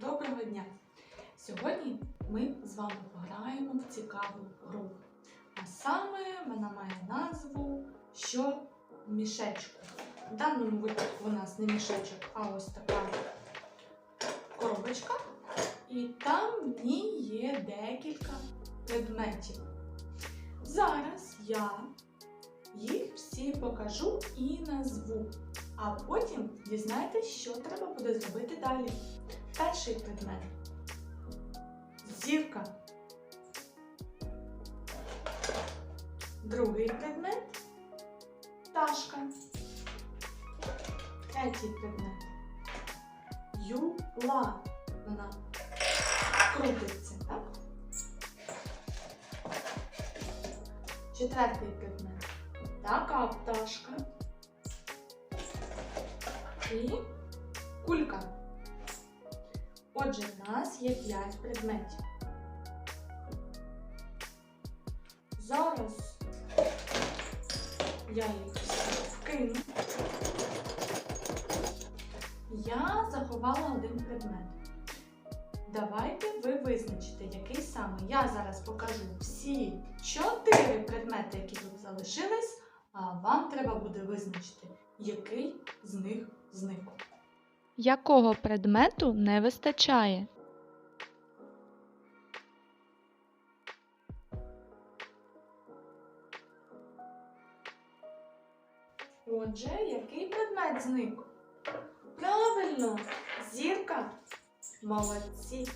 Доброго дня! Сьогодні ми з вами пограємо в цікаву гру. А саме вона має назву Що в мішечку. В даному випадку у нас не мішечок, а ось така коробочка. І там в ній є декілька предметів. Зараз я їх всі покажу і назву. А потім дізнаєтесь, що треба буде зробити далі. Перший предмет. Зірка. Другий предмет. Пташка. Третій предмет. Юла. Вона крутиться, так? Четвертий предмет. Така пташка. І кулька. Отже, в нас є 5 предметів. Зараз я їх вкину. Я заховала один предмет. Давайте ви визначите, який саме. Я зараз покажу всі чотири предмети, які тут залишились, а вам треба буде визначити, який з них зник. Якого предмету не вистачає? Отже, який предмет зник? Правильно, зірка. Молодці.